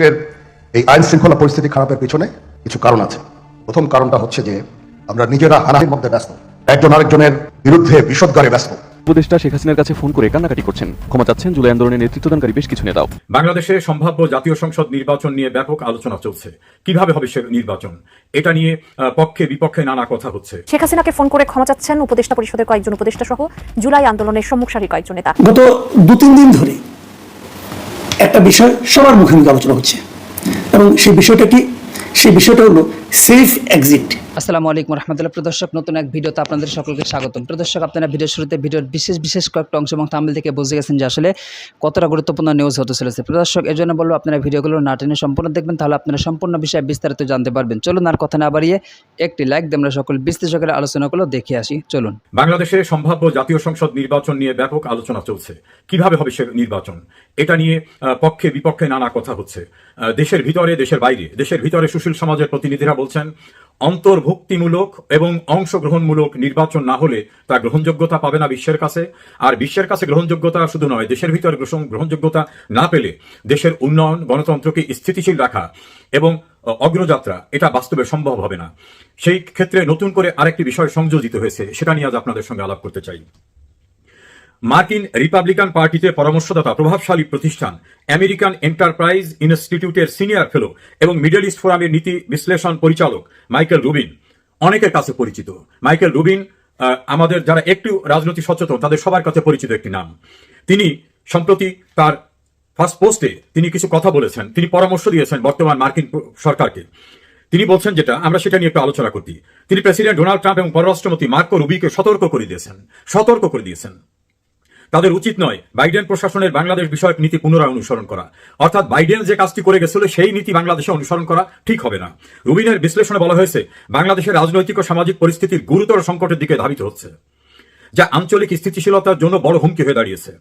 দেশের এই আইন শৃঙ্খলা পরিস্থিতি খারাপের পিছনে কিছু কারণ আছে। প্রথম কারণটা হচ্ছে যে আমরা নিজেরা হানাহির মধ্যে ব্যস্ত। একজন আরেকজনের বিরুদ্ধে বিষদগারে ব্যস্ত। উপদেষ্টা শেখ হাসিনার কাছে ফোন করে কান্নাকাটি করছেন। ক্ষমা চাচ্ছেন জুলাই আন্দোলনের নেতৃত্বদানকারী বেশ কিছু নেতাও। বাংলাদেশে সম্ভাব্য জাতীয় সংসদ নির্বাচন নিয়ে ব্যাপক আলোচনা চলছে। কীভাবে হবে সে নির্বাচন? এটা নিয়ে আহ, পক্ষে বিপক্ষে নানা কথা হচ্ছে। শেখ হাসিনাকে ফোন করে ক্ষমা চাচ্ছেন উপদেষ্টা পরিষদের কয়েকজন উপদেষ্টা সহ জুলাই আন্দোলনের সম্মুখ সারির কয়েকজন নেতা। গত দু তিন দিন ধরে একটা বিষয় সবার মুখে মুখে আলোচনা হচ্ছে। এবং সেই বিষয়টা কি সেই বিষয়টা হলো সেফ এক্সিট আসসালামু আলাইকুম রহমতুল্লাহ। প্রদর্শক নতুন এক ভিডিওতে আপনাদের সকলকে স্বাগতম। প্রদর্শক আপনারা ভিডিওর শুরুতে ভিডিওর বিশেষ বিশেষ কয়েকটা অংশ এবং তামিল থেকে বুঝে গেছেন যে আসলে কতটা গুরুত্বপূর্ণ নিউজ হতে চলেছে। প্রদর্শক এর জন্য বলব আপনারা ভিডিওগুলো না টেনে সম্পূর্ণ দেখবেন তাহলে আপনারা সম্পূর্ণ বিষয়ে বিস্তারিত জানতে পারবেন। চলুন আর কথা না বাড়িয়ে একটি লাইক দিয়ে আমরা সকল বিশ্লেষকের আলোচনাগুলো দেখে আসি। চলুন। বাংলাদেশে সম্ভাব্য জাতীয় সংসদ নির্বাচন নিয়ে ব্যাপক আলোচনা চলছে। কীভাবে হবে সে নির্বাচন? এটা নিয়ে পক্ষে বিপক্ষে নানা কথা হচ্ছে। দেশের ভিতরে দেশের বাইরে দেশের ভিতরে সুশীল সমাজের প্রতিনিধিরা বলছেন, অন্তর্ভুক্তিমূলক এবং অংশগ্রহণমূলক নির্বাচন না হলে তা গ্রহণযোগ্যতা পাবে না বিশ্বের কাছে। আর বিশ্বের কাছে গ্রহণযোগ্যতা শুধু নয়, দেশের ভিতরে গ্রহণযোগ্যতা না পেলে দেশের উন্নয়ন, গণতন্ত্রকে স্থিতিশীল রাখা এবং অগ্রযাত্রা, এটা বাস্তবে সম্ভব হবে না। সেই ক্ষেত্রে নতুন করে আরেকটি বিষয় সংযোজিত হয়েছে, সেটা নিয়ে আজ আপনাদের সঙ্গে আলাপ করতে চাই। মার্কিন রিপাবলিকান পার্টিতে পরামর্শদাতা, প্রভাবশালী প্রতিষ্ঠান, আমেরিকান এন্টারপ্রাইজ ইনস্টিটিউটের সিনিয়র ফেলো এবং মিডল ইস্ট ফোরামের নীতি বিশ্লেষণ পরিচালক মাইকেল রুবিন অনেকের কাছে পরিচিত। মাইকেল রুবিন আমাদের যারা একটু রাজনৈতিক সচেতন, তাদের সবার কাছে পরিচিত একটি নাম। তিনি সম্প্রতি তার ফার্স্ট পোস্টে তিনি কিছু কথা বলেছেন। তিনি পরামর্শ দিয়েছেন বর্তমান মার্কিন সরকারকে। তিনি বলছেন যেটা, আমরা সেটা নিয়ে একটু আলোচনা করছি। তিনি প্রেসিডেন্ট ডোনাল্ড ট্রাম্প এবং পররাষ্ট্রমন্ত্রী মার্কো রুবিকে সতর্ক করে দিয়েছেন। সতর্ক করে দিয়েছেন। তাদের উচিত নয় বাইডেন প্রশাসনের বাংলাদেশ বিষয়ক নীতি পুনরায় অনুসরণ করা। অর্থাৎ বাইডেন যে কাজটি করে গেছিল, সেই নীতি বাংলাদেশে অনুসরণ করা ঠিক হবে না। রুবিনের বিশ্লেষণে বলা হয়েছে, বাংলাদেশের রাজনৈতিক ও সামাজিক পরিস্থিতির গুরুতর সংকটের দিকে ধাবিত হচ্ছে, যা আঞ্চলিক স্থিতিশীলতার জন্য বড় হুমকি হয়ে দাঁড়িয়েছে।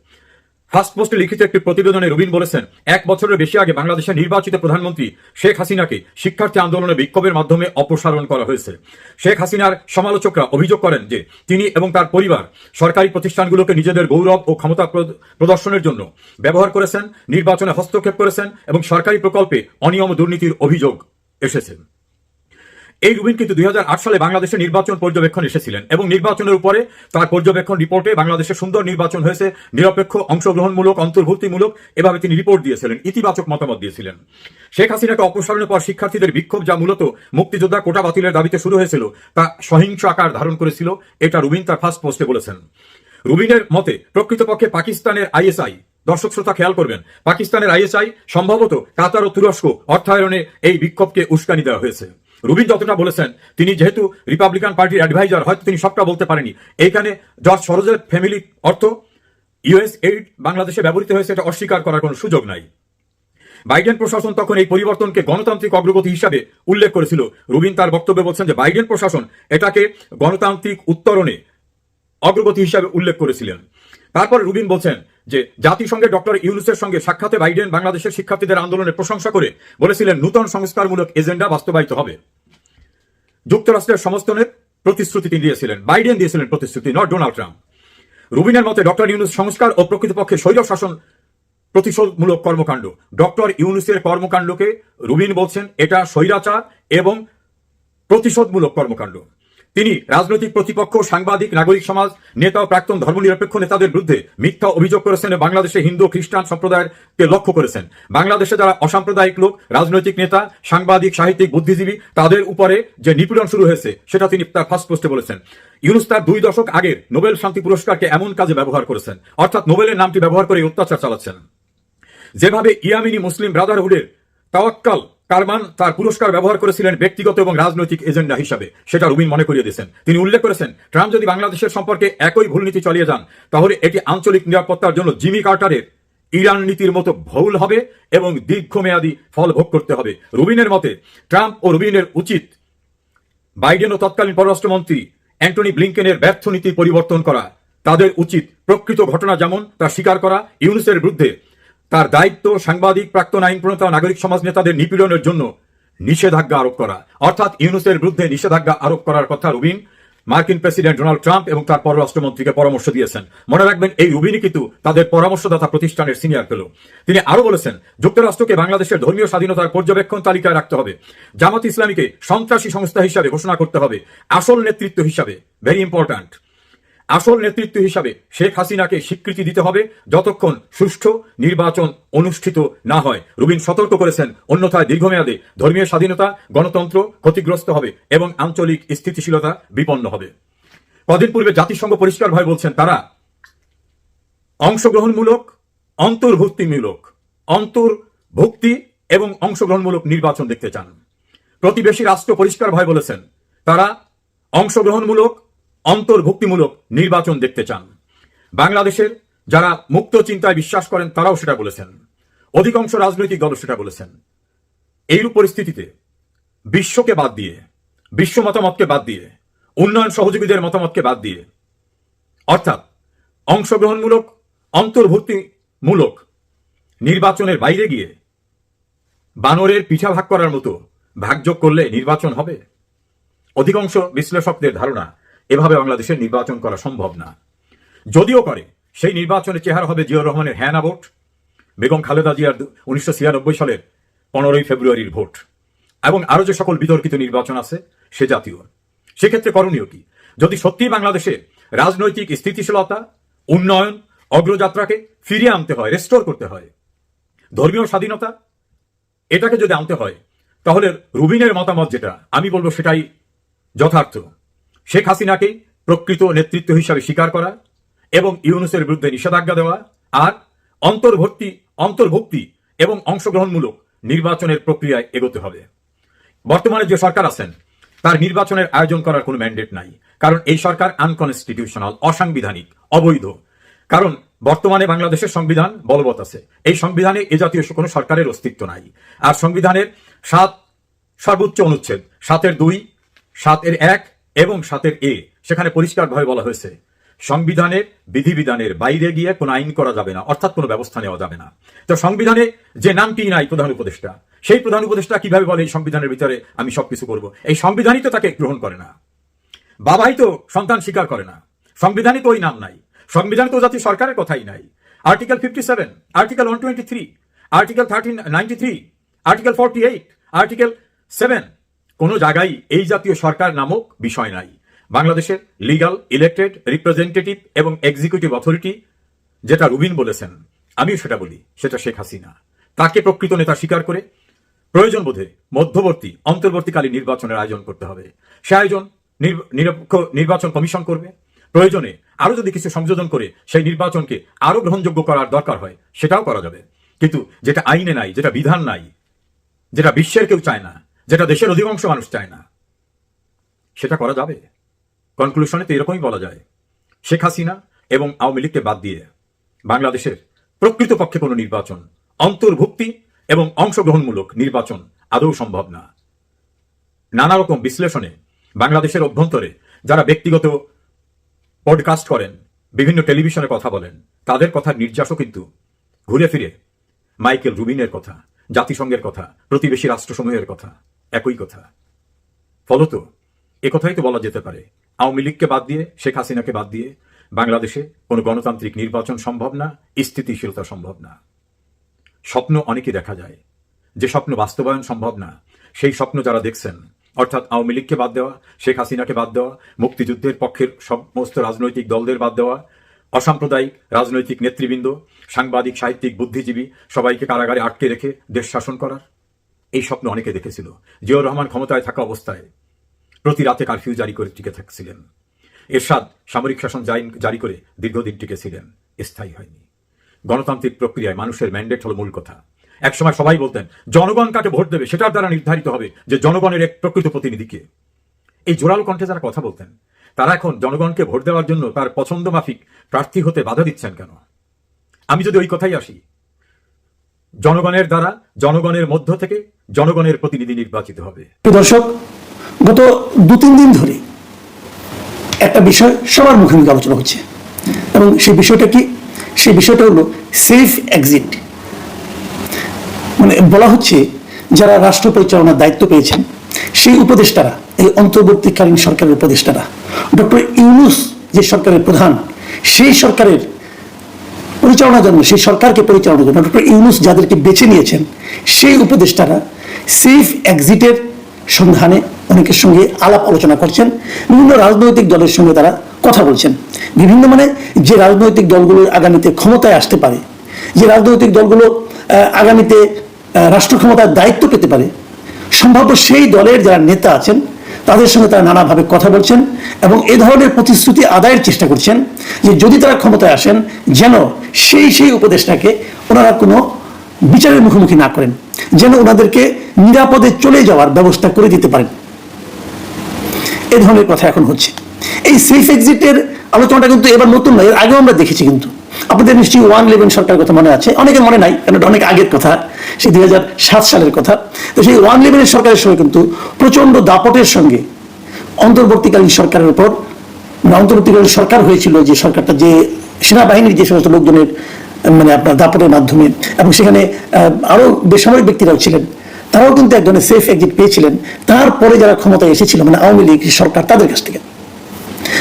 ফার্স্ট পোস্টে লিখিত একটি প্রতিবেদনে রুবিন বলেছেন, এক বছরের বেশি আগে বাংলাদেশের নির্বাচিত প্রধানমন্ত্রী শেখ হাসিনাকে শিক্ষার্থী আন্দোলনে বিক্ষোভের মাধ্যমে অপসারণ করা হয়েছে। শেখ হাসিনার সমালোচকরা অভিযোগ করেন যে, তিনি এবং তার পরিবার সরকারি প্রতিষ্ঠানগুলোকে নিজেদের গৌরব ও ক্ষমতা প্রদ- প্রদর্শনের জন্য ব্যবহার করেছেন, নির্বাচনে হস্তক্ষেপ করেছেন এবং সরকারি প্রকল্পে অনিয়ম দুর্নীতির অভিযোগ এসেছে। এই রুবিন কিন্তু দুই হাজার আট সালে বাংলাদেশে নির্বাচন পর্যবেক্ষণ এসেছিলেন এবং নির্বাচনের উপরে তার পর্যবেক্ষণ রিপোর্টে বাংলাদেশে সুন্দর নির্বাচন হয়েছে, নিরপেক্ষ, অংশগ্রহণমূলক, অন্তর্ভুক্তিমূলক এভাবে তিনি রিপোর্ট দিয়েছিলেন, ইতিবাচক মতামত দিয়েছিলেন। শেখ হাসিনাকে অপসারণের পর শিক্ষার্থীদের বিক্ষোভ যা মূলত মুক্তিযোদ্ধা কোটা বাতিলের দাবিতে শুরু হয়েছিল তা সহিংস আকার ধারণ করেছিল, এটা রুবিন তার ফার্স্ট পোস্টে বলেছেন। রুবিনের মতে, প্রকৃতপক্ষে পাকিস্তানের আইএসআই, দর্শক শ্রোতা খেয়াল করবেন, পাকিস্তানের আইএসআই সম্ভবত কাতার ও তুরস্ক অর্থায়নে এই বিক্ষোভকে উস্কানি দেওয়া হয়েছে। রুবিন যতটা বলেছেন, তিনি যেহেতু রিপাবলিকান পার্টির অ্যাডভাইজার হয়তো তিনি সবটা বলতে পারেনি এইখানে জর্জ সরোজের ফ্যামিলি অর্থ ইউএস এইড বাংলাদেশে ব্যবহৃত হয়েছে, এটা অস্বীকার করার কোনো সুযোগ নাই। বাইডেন প্রশাসন তখন এই পরিবর্তনকে গণতান্ত্রিক অগ্রগতি হিসাবে উল্লেখ করেছিল। রুবিন তার বক্তব্যে বলছেন যে বাইডেন প্রশাসন এটাকে গণতান্ত্রিক উত্তরণে অগ্রগতি হিসাবে উল্লেখ করেছিলেন। তারপর রুবিন বলছেন যে জাতিসংঘের ডক্টর ইউনুসের সঙ্গে সাক্ষাতে বাইডেন বাংলাদেশের শিক্ষার্থীদের আন্দোলনের প্রশংসা করে বলেছিলেন, নূতন সংস্কারমূলক এজেন্ডা বাস্তবায়িত হবে। যুক্তরাষ্ট্রের সমস্তনের প্রতিশ্রুতি তিনি দিয়েছিলেন, বাইডেন দিয়েছিলেন প্রতিশ্রুতি নট ডোনাল্ড ট্রাম্প রুবিনের মতে, ডক্টর ইউনুস সংস্কার ও প্রকৃতপক্ষে স্বৈর শাসন প্রতিশোধমূলক কর্মকাণ্ড। ডক্টর ইউনুসের কর্মকাণ্ডকে রুবিন বলছেন, এটা স্বৈরাচার এবং প্রতিশোধমূলক কর্মকাণ্ড। তিনি রাজনৈতিক প্রতিপক্ষ, সাংবাদিক, নাগরিক সমাজ, নেতা ও প্রাক্তন ধর্মনিরপেক্ষ নেতাদের বিরুদ্ধে মিথ্যা অভিযোগ করেছেন বাংলাদেশে হিন্দু, খ্রিস্টান সম্প্রদায়কে লক্ষ্য করেছেন। বাংলাদেশে যারা অসাম্প্রদায়িক লোক, রাজনৈতিক নেতা, সাংবাদিক, সাহিত্যিক, বুদ্ধিজীবী, তাদের উপরে যে নিপীড়ন শুরু হয়েছে, সেটা তিনি তার ফার্স্ট পোস্টে বলেছেন। ইউনুস তার দুই দশক আগের নোবেল শান্তি পুরস্কারকে এমন কাজে ব্যবহার করেছেন, অর্থাৎ নোবেলের নামটি ব্যবহার করে অত্যাচার চালাচ্ছেন। যেভাবে ইয়ামিনী মুসলিম ব্রাদারহুডের তাওয়াক্কাল কারমান তার পুরস্কার ব্যবহার করেছিলেন ব্যক্তিগত এবং রাজনৈতিক এজেন্ডা হিসাবে। সেটা রুবিন মনে করিয়ে দিয়েছেন। তিনি উল্লেখ করেছেন, ট্রাম্প যদি বাংলাদেশের সম্পর্কে একই ভুল নীতি চালিয়ে যান, তাহলে এটি আঞ্চলিক নিরাপত্তার জন্য জিমি কার্টারের ইরান নীতির মতো ভুল হবে এবং দীর্ঘমেয়াদী ফল ভোগ করতে হবে। রুবিনের মতে, ট্রাম্প ও রুবিনের উচিত বাইডেন ও তৎকালীন পররাষ্ট্রমন্ত্রী অ্যান্টনি ব্লিংকেনের ব্যর্থ নীতি পরিবর্তন করা। তাদের উচিত প্রকৃত ঘটনা যেমন তা স্বীকার করা, ইউনুসের বিরুদ্ধে তার দায়িত্ব সাংবাদিক, প্রাক্তন আইন প্রণেতা, নাগরিক সমাজ নেতাদের নিপীড়নের জন্য নিষেধাজ্ঞা আরোপ করা। অর্থাৎ ইউনুসের বিরুদ্ধে নিষেধাজ্ঞা আরোপ করার কথা রুবিন, মার্কিন প্রেসিডেন্ট ডোনাল্ড ট্রাম্প এবং তার পররাষ্ট্রমন্ত্রীকে পরামর্শ দিয়েছেন। মনে রাখবেন, এই রুবিনী কিন্তু তাদের পরামর্শদাতা প্রতিষ্ঠানের সিনিয়র ফেলো তিনি আরও বলেছেন, যুক্তরাষ্ট্রকে বাংলাদেশের ধর্মীয় স্বাধীনতার পর্যবেক্ষণ তালিকায় রাখতে হবে। জামাত ইসলামীকে সন্ত্রাসী সংস্থা হিসাবে ঘোষণা করতে হবে। আসল নেতৃত্ব হিসাবে। ভেরি ইম্পর্ট্যান্ট আসল নেতৃত্ব হিসাবে শেখ হাসিনাকে স্বীকৃতি দিতে হবে যতক্ষণ সুষ্ঠু নির্বাচন অনুষ্ঠিত না হয়। রুবিন সতর্ক করেছেন, অন্যথায় দীর্ঘমেয়াদে ধর্মীয় স্বাধীনতা, গণতন্ত্র ক্ষতিগ্রস্ত হবে এবং আঞ্চলিক স্থিতিশীলতা বিপন্ন হবে। কদিন পূর্বে জাতিসংঘ পরিষ্কারভাবে বলছেন তারা, অংশগ্রহণমূলক, অন্তর্ভুক্তিমূলক, অন্তর্ভুক্তি এবং অংশগ্রহণমূলক নির্বাচন দেখতে চান। প্রতিবেশী রাষ্ট্র পরিষ্কারভাবে বলেছেন, তারা অংশগ্রহণমূলক অন্তর্ভুক্তিমূলক নির্বাচন দেখতে চান। বাংলাদেশের যারা মুক্ত চিন্তায় বিশ্বাস করেন, তারাও সেটা বলেছেন। অধিকাংশ রাজনৈতিক দল সেটা বলেছেন। এইরূপ পরিস্থিতিতে বিশ্বকে বাদ দিয়ে, বিশ্ব মতামতকে বাদ দিয়ে, উন্নয়ন সহযোগীদের মতামতকে বাদ দিয়ে, অর্থাৎ অংশগ্রহণমূলক, অন্তর্ভুক্তিমূলক নির্বাচনের বাইরে গিয়ে বানরের পিঠা ভাগ করার মতো ভাগযোগ করলে নির্বাচন হবে? অধিকাংশ বিশ্লেষকদের ধারণা এভাবে বাংলাদেশের নির্বাচন করা সম্ভব না। যদিও করে, সেই নির্বাচনের চেহারা হবে জিয়াউর রহমানের হ্যানা ভোট, বেগম খালেদা জিয়ার উনিশশো ছিয়ানব্বই সালের পনেরোই ফেব্রুয়ারির ভোট, এবং আরও যে সকল বিতর্কিত নির্বাচন আছে, সে জাতীয়। সেক্ষেত্রে করণীয় কি? যদি সত্যি বাংলাদেশে রাজনৈতিক স্থিতিশীলতা, উন্নয়ন, অগ্রযাত্রাকে ফিরিয়ে আনতে হয় রেস্টোর করতে হয়, ধর্মীয় স্বাধীনতা, এটাকে যদি আনতে হয়, তাহলে রুবিনের মতামত যেটা, আমি বলব সেটাই যথার্থ। শেখ হাসিনাকে প্রকৃত নেতৃত্ব হিসাবে স্বীকার করা এবং ইউনুসের বিরুদ্ধে নিষেধাজ্ঞা দেওয়া আর অন্তর্ভুক্তি অন্তর্ভুক্তি এবং অংশগ্রহণমূলক নির্বাচনের প্রক্রিয়ায় এগোতে হবে। বর্তমানে যে সরকার আছেন, তার নির্বাচনের আয়োজন করার কোনো ম্যান্ডেট নাই। কারণ এই সরকার আনকনস্টিটিউশনাল অসাংবিধানিক, অবৈধ। কারণ বর্তমানে বাংলাদেশের সংবিধান বলবৎ আছে। এই সংবিধানে এ জাতীয় কোনো সরকারের অস্তিত্ব নাই। আর সংবিধানের সাত সর্বোচ্চ অনুচ্ছেদ, সাতের দুই, সাতের এক এবং সাতের এ, সেখানে পরিষ্কারভাবে বলা হয়েছে। সংবিধানের, বিধিবিধানের বাইরে গিয়ে কোনো আইন করা যাবে না, অর্থাৎ কোনো ব্যবস্থা নেওয়া যাবে না। তো সংবিধানে যে নামটি নাই প্রধান উপদেষ্টা, সেই প্রধান উপদেষ্টা কীভাবে বলে এই সংবিধানের ভিতরে আমি সবকিছু করব? এই সংবিধানই তো তাকে গ্রহণ করে না। বাবাই তো সন্তান স্বীকার করে না। সংবিধানে তো ওই নাম নাই। সংবিধান তো জাতীয় সরকারের কথাই নাই। Article fifty seven, article one twenty three, article thirteen ninety three, article forty eight, article seven কোনো জায়গায় এই জাতীয় সরকার নামক বিষয় নাই। বাংলাদেশের লিগাল ইলেক্টেড রিপ্রেজেন্টেটিভ এবং এক্সিকিউটিভ অথরিটি যেটা রুবিন বলেছেন, আমিও সেটা বলি, সেটা শেখ হাসিনা। তাকে প্রকৃত নেতা স্বীকার করে প্রয়োজন বোধে মধ্যবর্তী, অন্তর্বর্তীকালীন নির্বাচনের আয়োজন করতে হবে। সে আয়োজন নির- নিরপেক্ষ নির্বাচন কমিশন করবে। প্রয়োজনে আরও যদি কিছু সংযোজন করে সেই নির্বাচনকে আরও গ্রহণযোগ্য করার দরকার হয়, সেটাও করা যাবে। কিন্তু যেটা আইনে নাই, যেটা বিধান নাই, যেটা বিশ্বের কেউ চায় না যেটা দেশের অধিকাংশ মানুষ চায় না, সেটা করা যাবে। কনক্লুশনে তো এরকমই বলা যায়। শেখ হাসিনা এবং আওয়ামী লীগকে বাদ দিয়ে বাংলাদেশের প্রকৃতপক্ষে কোনো নির্বাচন, অন্তর্ভুক্তি এবং অংশগ্রহণমূলক নির্বাচন আদৌ সম্ভব না। নানা রকম বিশ্লেষণে বাংলাদেশের অভ্যন্তরে যারা ব্যক্তিগত পডকাস্ট করেন, বিভিন্ন টেলিভিশনে কথা বলেন, তাদের কথার নির্যাসও কিন্তু ঘুরে ফিরে মাইকেল রুবিনের কথা, জাতিসংঘের কথা, প্রতিবেশী রাষ্ট্রসমূহের কথা। একই কথা। ফলত একথাই তো বলা যেতে পারে। আওয়ামী লীগকে বাদ দিয়ে, শেখ হাসিনাকে বাদ দিয়ে, বাংলাদেশে কোনো গণতান্ত্রিক নির্বাচন সম্ভব না, স্থিতিশীলতা সম্ভব না। স্বপ্ন অনেকে দেখা যায়। যে স্বপ্ন বাস্তবায়ন সম্ভব না, সেই স্বপ্ন যারা দেখছেন, অর্থাৎ আওয়ামী লীগকে বাদ দেওয়া, শেখ হাসিনাকে বাদ দেওয়া, মুক্তিযুদ্ধের পক্ষের সমস্ত রাজনৈতিক দলদের বাদ দেওয়া, অসাম্প্রদায়িক রাজনৈতিক নেতৃবৃন্দ, সাংবাদিক, সাহিত্যিক, বুদ্ধিজীবী, সবাইকে কারাগারে আটকে রেখে দেশ শাসন করার এই স্বপ্ন অনেকে দেখেছিল। জিয়াউর রহমান ক্ষমতায় থাকা অবস্থায় প্রতি রাতে কারফিউ জারি করে টিকে থাকছিলেন। এরশাদ সামরিক শাসন জারি- করে দীর্ঘদিন টিকেছিলেন। স্থায়ী হয়নি। গণতান্ত্রিক প্রক্রিয়ায় মানুষের ম্যান্ডেট হল মূল কথা। একসময় সবাই বলতেন, জনগণ কাকে ভোট দেবে? সেটার দ্বারা নির্ধারিত হবে যে জনগণের এক প্রকৃত প্রতিনিধিকে। এই জোরাল কণ্ঠে যারা কথা বলতেন, তারা এখন জনগণকে ভোট দেওয়ার জন্য তার পছন্দ মাফিক প্রার্থী হতে বাধা দিচ্ছেন কেন? আমি যদি ওই কথাই আসি জনগণের দ্বারা, জনগণের মধ্য থেকে জনগণের প্রতিনিধি নির্বাচিত হবে। দর্শক, গত দু তিন দিন ধরে একটা বিষয় সবার মুখে মুখে আলোচনা হচ্ছে। এবং সেই বিষয়টা কি? সেই বিষয়টা হলো সেফ এক্সিট মানে বলা হচ্ছে, যারা রাষ্ট্র পরিচালনার দায়িত্ব পেয়েছেন, সেই উপদেষ্টারা, এই অন্তর্বর্তীকালীন সরকারের উপদেষ্টারা, ডক্টর ইউনুস যে সরকারের প্রধান, সেই সরকারের পরিচালনার জন্য, সেই সরকারকে পরিচালনার জন্য, ডক্টর ইউনুস যাদেরকে বেছে নিয়েছেন, সেই উপদেষ্টারা সেফ এক্সিটের সন্ধানে অনেকের সঙ্গে আলাপ আলোচনা করছেন, বিভিন্ন রাজনৈতিক দলের সঙ্গে তারা কথা বলছেন। বিভিন্ন মানে যে রাজনৈতিক দলগুলো আগামীতে ক্ষমতায় আসতে পারে, যে রাজনৈতিক দলগুলো আগামীতে রাষ্ট্র ক্ষমতার দায়িত্ব পেতে পারে সম্ভাব্য সেই দলের যারা নেতা আছেন তাদের সঙ্গে তারা নানাভাবে কথা বলছেন এবং এ ধরনের প্রতিশ্রুতি আদায়ের চেষ্টা করছেন যে যদি তারা ক্ষমতায় আসেন, যেন সেই সেই উপদেশটাকে ওনারা কোনো বিচারের মুখোমুখি না করেন, যেন ওনাদেরকে নিরাপদে চলে যাওয়ার ব্যবস্থা করে দিতে পারেন। এ ধরনের কথা এখন হচ্ছে। এই সেফ এক্সিটের আলোচনাটা কিন্তু এবার নতুন নয়, এর আগেও আমরা দেখেছি কিন্তু। আপনাদের নিশ্চয়ই ওয়ান ইলেভেন সরকারের কথা মনে আছে, অনেকের মনে নাই কারণ অনেক আগের কথা। সেই দুই সালের কথা। তো সেই ওয়ান ইলেভেনের সরকারের সময় কিন্তু প্রচণ্ড দাপটের সঙ্গে অন্তর্বর্তীকালীন সরকারের উপর অন্তর্বর্তীকালীন সরকার হয়েছিল যে সরকারটা যে সেনাবাহিনীর যে সমস্ত লোকজনের মানে আপনার দাপটের মাধ্যমে এবং সেখানে আহ, আরও বেসামরিক ব্যক্তিরাও ছিলেন তারাও কিন্তু এক ধরনের সেফ এক্সিট পেয়েছিলেন। তারপরে যারা ক্ষমতায় এসেছিল মানে আওয়ামী লীগ সরকার তাদের কাছ থেকে।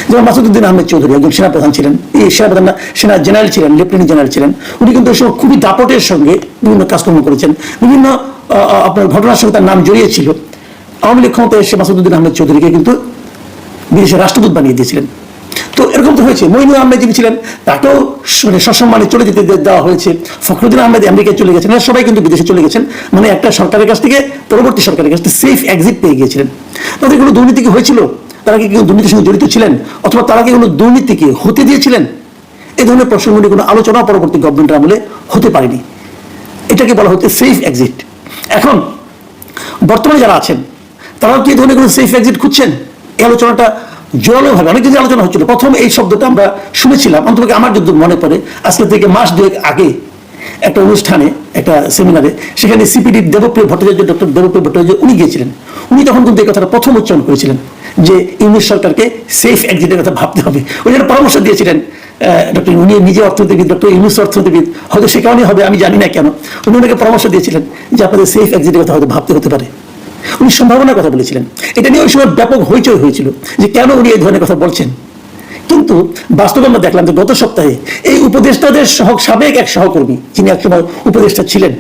যেমন মাসুদুদ্দিন আহমেদ চৌধুরী, একজন সেনাপ্রধান ছিলেন এই সেনাপ্রধান সেনা জেনারেল ছিলেন লেফটেন্যান্ট জেনারেল ছিলেন। উনি কিন্তু সময় খুবই দাপটের সঙ্গে বিভিন্ন কাজকর্ম করেছেন। বিভিন্ন আপনার ঘটনার সঙ্গে তার নাম জড়িয়েছিল আওয়ামী লীগ ক্ষমতায় এসে মাসুদুদ্দিন আহমেদ চৌধুরীকে কিন্তু বিদেশের রাষ্ট্রদূত বানিয়ে দিয়েছিলেন। তো এরকম তো হয়েছে, মইনুল আহমেদ যিনি ছিলেন, তাকেও মানে সসম্মানে চলে যেতে দেওয়া হয়েছে। ফখরুদ্দিন আহমেদ আমেরিকায় চলে গেছেন সবাই কিন্তু বিদেশে চলে গেছেন। মানে একটা সরকারের কাছ থেকে, পরবর্তী সরকারের কাছ থেকে সেফ এক্সিট পেয়ে গিয়েছিলেন। তাদের কোনো দুর্নীতি কি হয়েছিল? তারা কি কোনো দুর্নীতির সঙ্গে জড়িত ছিলেন? অথবা তারা কি কোনো দুর্নীতিকে হতে দিয়েছিলেন? এই ধরনের প্রসঙ্গগুলি কোনো আলোচনা পরবর্তী গভর্নমেন্টের আমলে হতে পারেনি। এটাকে বলা হচ্ছে সেফ এক্সিট এখন, বর্তমানে যারা আছেন, তারাও কি ধরনের কোনো সেফ এক্সিট খুঁজছেন? এই আলোচনাটা জোরালোভাবে অনেক আলোচনা হচ্ছিল। প্রথম এই শব্দটা আমরা শুনেছিলাম, অন্তত আমার যদি মনে পড়ে, আজকে থেকে মাস দুয়েক আগে। একটা অনুষ্ঠানে, একটা সেমিনারে সেখানে সিপিডি দেবপ্রিয় ভট্টাচার্য ডক্টর দেবপ্রিয় ভট্টাচার্য উনি গিয়েছিলেন। উনি তখন কিন্তু এই কথাটা প্রথম উচ্চারণ করেছিলেন, যে ইংলিশ সরকারকে সেফ এক্সিটের কথা ভাবতে হবে। উনি একটা পরামর্শ দিয়েছিলেন ডক্টর উনি নিজে অর্থনীতিবিদ ডক্টর ইংলিশ অর্থনীতিবিদ, হয়তো সে কারণে হবে, আমি জানি না কেন। উনি ওনাকে পরামর্শ দিয়েছিলেন যে আপনাদের সেফ এক্সিটের কথা হয়তো ভাবতে হতে পারে। উনি সম্ভাবনার কথা বলেছিলেন। এটা নিয়ে ওই সময় ব্যাপক হইচই হয়েছিল যে কেন উনি এই ধরনের কথা বলছেন। কিন্তু বাস্তবে আমরা দেখলাম যে গত সপ্তাহে এই উপদেষ্টাদের সহ সাবেক এক সহকর্মী, যিনি একসময় উপদেষ্টা ছিলেন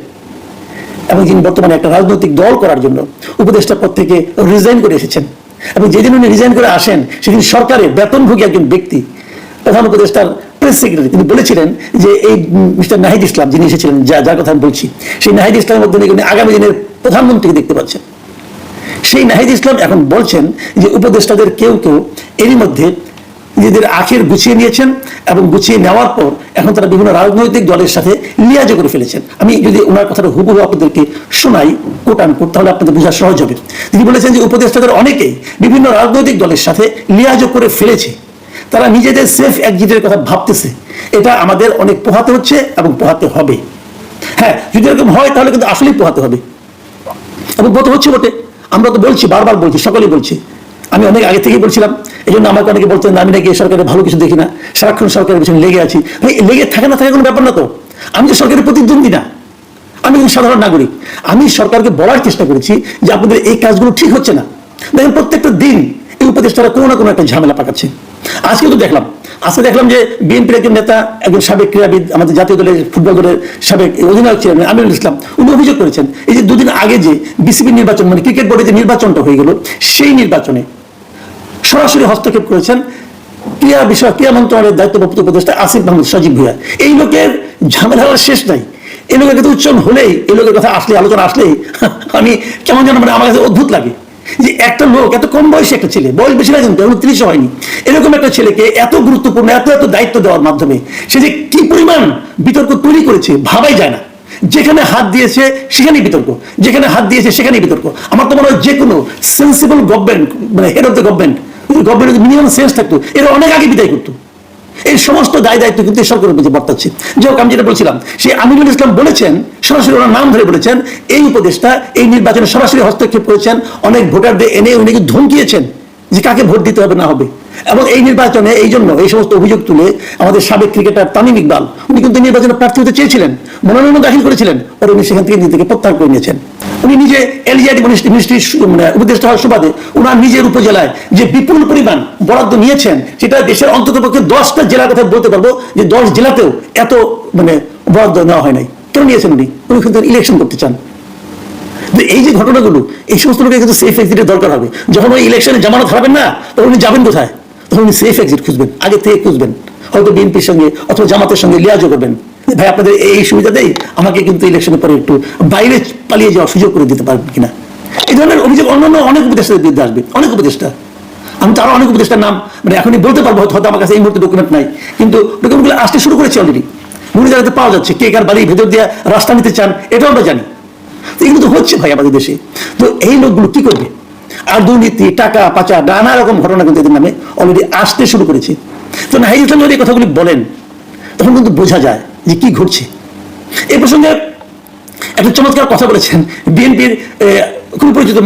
এবং যিনি বর্তমানে একটা রাজনৈতিক দল করার জন্য উপদেষ্টা পদ থেকে রিজাইন করে এসেছেন এবং যেদিন উনি রিজাইন করে আসেন, সেদিন সরকারের বেতনভোগী একজন ব্যক্তি, প্রধান উপদেষ্টার প্রেস সেক্রেটারি তিনি বলেছিলেন যে এই মিস্টার নাহিদ ইসলাম যিনি এসেছিলেন, যা যার কথা আমি বলছি, সেই নাহিদ ইসলামের মধ্যে উনি আগামী দিনের প্রধানমন্ত্রীকে দেখতে পাচ্ছেন। সেই নাহিদ ইসলাম এখন বলছেন যে উপদেষ্টাদের কেউ কেউ এরই মধ্যে নিজেদের আখের গুছিয়ে নিয়েছেন এবং গুছিয়ে নেওয়ার পর এখন তারা বিভিন্ন রাজনৈতিক দলের সাথে লিয়াজো করে ফেলেছেন। আমি যদি ওনার কথাটা হুবহু আপনাদেরকে শোনাই কোট আন কোট তাহলে আপনাদের বোঝা সহজ হবে। তিনি বলেছেন যে উপদেষ্টাদের অনেকেই বিভিন্ন রাজনৈতিক দলের সাথে লিয়াজো করে ফেলেছে। তারা নিজেদের সেফ একজিটের কথা ভাবতেছে। এটা আমাদের অনেক পোহাতে হচ্ছে এবং পোহাতে হবে। হ্যাঁ যদি এরকম হয় তাহলে কিন্তু আসলেই পোহাতে হবে। এবং গত হচ্ছে বটে। আমরা তো বলছি, বারবার বলছি, সকলেই বলছি। আমি অনেক আগে থেকেই বলছিলাম এই জন্য আমাকে অনেকে বলতেন আমি নাকি সরকারের ভালো কিছু দেখি না, সারাক্ষণ সরকারের পিছনে লেগে আছি। লেগে থাকে না, থাকে কোনো ব্যাপার না তো। আমি তো সরকারের প্রতিদ্বন্দ্বী না। আমি একজন সাধারণ নাগরিক। আমি সরকারকে বলার চেষ্টা করেছি যে আপনাদের এই কাজগুলো ঠিক হচ্ছে না। দেখেন, প্রত্যেকটা দিন এই উপদেষ্টারা কোনো না কোনো একটা ঝামেলা পাকাচ্ছে। আজকে তো দেখলাম, আজকে দেখলাম যে বিএনপির একজন নেতা, একজন সাবেক ক্রীড়াবিদ, আমাদের জাতীয় দলের ফুটবল দলের সাবেক অধিনায়ক ছিলেন আমিরুল ইসলাম, উনি অভিযোগ করেছেন, এই যে দুদিন আগে যে বিসিবি নির্বাচন মানে ক্রিকেট বোর্ডে যে নির্বাচনটা হয়ে গেল, সেই নির্বাচনে সরাসরি হস্তক্ষেপ করেছেন ক্রিয়া বিষয় ক্রিয়া মন্ত্রণালয়ের দায়িত্বপ্রাপ্ত উপদেষ্টা আসিফ মাহমুদ সজীব ভুইয়া। এই লোকের ঝামেলার শেষ নাই। এই লোকের কথা উচ্চারণ হলেই, এই লোকের কথা আসলে আলোচনা আসলেই আমি কেমন যেন মানে আমার কাছে অদ্ভুত লাগে যে একটা লোক, এত কম বয়সী একটা ছেলে, বয়স বেশি না কিন্তু, উনত্রিশ হয়নি, এরকম একটা ছেলেকে এত গুরুত্বপূর্ণ, এত এত দায়িত্ব দেওয়ার মাধ্যমে সে যে কি পরিমাণ বিতর্ক তৈরি করেছে ভাবাই যায় না। যেখানে হাত দিয়েছে সেখানেই বিতর্ক, যেখানে হাত দিয়েছে সেখানেই বিতর্ক। আমার তো মনে হয় যে কোনো সেন্সিবল গভর্নমেন্ট মানে head of the government government minimum sense থাকতো। এরা অনেক আগে বিদায় করতো। এই সমস্ত দায় দায়িত্ব কিন্তু সরকারের উপর বর্তাচ্ছে। যাই হোক, আমি যেটা বলছিলাম সেই আমিরুল ইসলাম বলেছেন, সরাসরি ওনার নাম ধরে বলেছেন, এই উপদেশটা এই নির্বাচনে সরাসরি হস্তক্ষেপ করেছেন, অনেক ভোটারদের এনে উনি ধমকিয়েছেন। যে কাকে ভোট দিতে হবে না হবে। এবং এই নির্বাচনে এই জন্য এই সমস্ত অভিযোগ তুলে আমাদের সাবেক ক্রিকেটার তামিম ইকবাল, উনি কিন্তু নির্বাচনে প্রার্থী হতে চেয়েছিলেন মনোনয়ন দাখিল করেছিলেন, পরে উনি সেখান থেকে নিজেকে প্রত্যাহার করে নিয়েছেন। উনি নিজে এলজিআইডি মিনিস্ট্রির মানে উপদেষ্টা হওয়ার সুবাদে ওনার নিজের উপজেলায় যে বিপুল পরিমাণ বরাদ্দ নিয়েছেন, সেটা দেশের অন্তত পক্ষে দশটা জেলার কথা বলতে পারব যে দশ জেলাতেও এত মানে বরাদ্দ নেওয়া হয় নাই। কেন নিয়েছেন উনি? উনি কিন্তু ইলেকশন করতে চান। তো এই যে ঘটনাগুলো, এই সমস্ত লোকের কিন্তু সেফ এক্সিটের দরকার হবে। যখন ওই ইলেকশনে জামানত হারাবেন না, তখন উনি যাবেন কোথায়? তখন উনি সেফ এক্সিট খুঁজবেন, আগে থেকে খুঁজবেন। হয়তো বিএনপির সঙ্গে অথবা জামাতের সঙ্গে লিয়াজও করবেন। ভাই, আপনাদের এই সুবিধা দেই আমাকে কিন্তু ইলেকশনের পরে একটু বাইরে পালিয়ে যাওয়ার সুযোগ করে দিতে পারবেন কিনা? এই ধরনের অভিযোগ অন্যান্য অনেক উপদেষ্টাদের বিরুদ্ধে আসবে, অনেক উপদেষ্টা। আমি তো আরও অনেক উপদেষ্টার নাম মানে এখনই বলতে পারব, হয়তো আমার কাছে এই মুহূর্তে ডকুমেন্ট নাই। কিন্তু ডকুমেন্টগুলো আসতে শুরু করেছে অলরেডি বিভিন্ন জায়গাতে পাওয়া যাচ্ছে, কে কার বাড়ির ভেতর দিয়ে রাস্তা নিতে চান, এটাও আমরা জানি। তো এগুলো তো হচ্ছে ভাই আমাদের দেশে। তো এই লোকগুলো কি করবে? আর দুর্নীতি, টাকা, পাচার, নানা রকম ঘটনা কিন্তু এদের নামে অলরেডি আসতে শুরু করেছে। তো নাহিদ ইসলাম যদি এই কথাগুলি বলেন, তখন কিন্তু বোঝা যায় যে কি ঘটছে। এ প্রসঙ্গে একটা চমৎকার কথা বলেছেন। বিএনপির খুব পরিচিত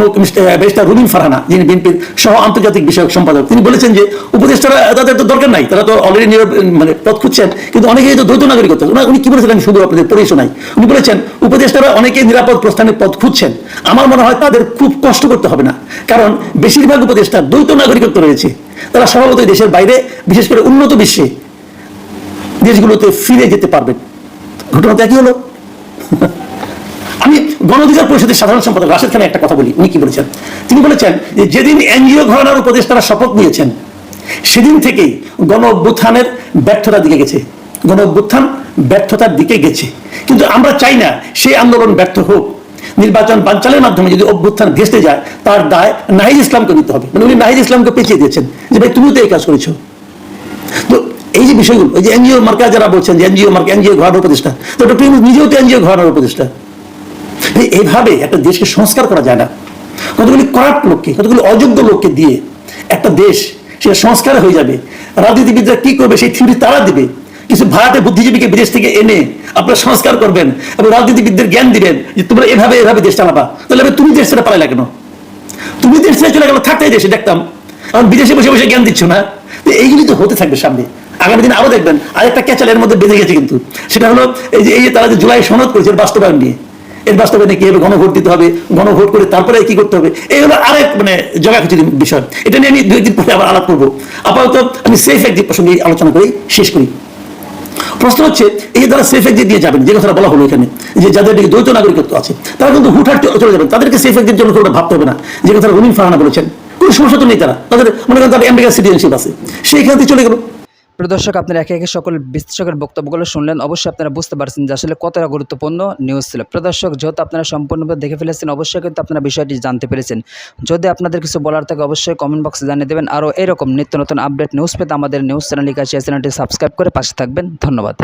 ব্যারিস্টার রুবিন ফারহানা, যিনি বিএনপির সহ আন্তর্জাতিক বিষয়ক সম্পাদক। তিনি বলেছেন যে, উপদেষ্টারা তাদের তো দরকার নাই, তারা তো অলরেডি মানে পথ খুঁজছেন, কিন্তু অনেকেই তো দ্বৈত নাগরিকত্ব উনি কি বলেছেন আমি শুধু আপনাদের পড়েই শোনাই। উনি বলেছেন, উপদেষ্টারা অনেকেই নিরাপদ প্রস্থানের পথ খুঁজছেন। আমার মনে হয় তাদের খুব কষ্ট করতে হবে না, কারণ বেশিরভাগ উপদেষ্টা দ্বৈত নাগরিকত্ব রয়েছে। তারা স্বভাবতই দেশের বাইরে, বিশেষ করে উন্নত বিশ্বে, দেশগুলোতে ফিরে যেতে পারবেন। ঘটনাটা কি হলো। আমি গণ অধিকার পরিষদের সাধারণ সম্পাদক রাশেদ খানের একটা কথা বলি, উনি কি বলেছেন? তিনি বলেছেন যেদিন এনজিও ঘরানার উপদেষ্টারা শপথ নিয়েছেন, সেদিন থেকেই গণ অভ্যুত্থানের ব্যর্থতার দিকে গেছে। গণ অভ্যুত্থান ব্যর্থতার দিকে গেছে। কিন্তু আমরা চাই না সেই আন্দোলন ব্যর্থ হোক। নির্বাচন বানচালের মাধ্যমে যদি অভ্যুত্থান ভেস্তে যায়, তার দায় নাহিদ ইসলামকে দিতে হবে। মানে উনি নাহিদ ইসলামকে পেঁচিয়ে দিয়েছেন যে, ভাই, তুমিও তো এই কাজ করেছ। তো এই যে বিষয়গুলো, এই যে এনজিও মার্কা যারা বলছেন যে, এনজিও মার্কা, এনজিও ঘরানোর উপদেষ্টা, তো ডক্টর নিজেও তো এনজিও ঘরানোর উপদেষ্টা। এইভাবে একটা দেশকে সংস্কার করা যায় না। কতগুলি করাপ্ট লোককে, কতগুলি অযোগ্য লোককে দিয়ে একটা দেশ সেটা সংস্কার হয়ে যাবে। রাজনীতিবিদরা কি করবে সেই থিওরি তারা দিবে। কিছু ভাড়াটে বুদ্ধিজীবীকে বিদেশ থেকে এনে আপনারা সংস্কার করবেন এবং রাজনীতিবিদদের জ্ঞান দিবেন যে তোমরা এভাবে এভাবে দেশ চালাবা। তাহলে তুমি দেশ ছেড়ে পালাই কেন? তুমি দেশ ছেড়ে চলে গেল থাকতেই দেশে, দেখতাম। কারণ বিদেশে বসে বসে জ্ঞান দিচ্ছ না। তো এইগুলি তো হতে থাকবে সামনে। আগামী দিন আরও দেখবেন। আরেকটা ক্যাচালের মধ্যে বেঁধে গেছে কিন্তু। সেটা হলো এই যে এই যে তারা যে জুলাই সনদ করেছে বাস্তবায়ন নিয়ে। এর বাস্তবায়নে কি হবে গণভোট দিতে হবে গণভোট করে তারপরে কি করতে হবে? এই হলো আরেক মানে জগাখিচুরি বিষয়। এটা নিয়ে আমি দুই দিন পরে আবার আলাপ করব। আপাতত আমি সেফ একদিক প্রসঙ্গে আলোচনা করি শেষ করি। প্রশ্ন হচ্ছে, এই যারা সেফ এক্সিট দিয়ে যাবেন, যে কথাটা বলা হলো এখানে, যে যাদের নাকি দ্বৈত নাগরিকত্ব আছে, তারা কিন্তু হুটহাট চলে যাবেন। তাদেরকে সেফ এক্সিট জন্য কোনো ভাবতে হবে না। যে কথা রুমিন ফারহানা বলেছেন, কোনো সমস্যা তো নেই তারা। তাদের মনে করেন তাদের আমেরিকার সিটিজেনশিপ আছে। সেইখান থেকে চলে গেল। প্রদর্শক আপনারা একে একে সকল বিশ্লেষকের বক্তব্যগুলো শুনলেন। অবশ্যই আপনারা বুঝতে পারছেন যে আসলে কতটা গুরুত্বপূর্ণ নিউজ ছিল। প্রদর্শক যেহেতু আপনারা সম্পূর্ণভাবে দেখে ফেলেছেন, অবশ্যই কিন্তু আপনারা বিষয়টি জানতে পেরেছেন। যদি আপনাদের কিছু বলার থাকে, অবশ্যই কমেন্ট বক্সে জানিয়ে দেবেন। আরও এরকম নিত্য নতুন আপডেট নিউজ পেতে আমাদের নিউজ চ্যানেল লিখা চ্যানেলটি সাবস্ক্রাইব করে পাশে থাকবেন। ধন্যবাদ।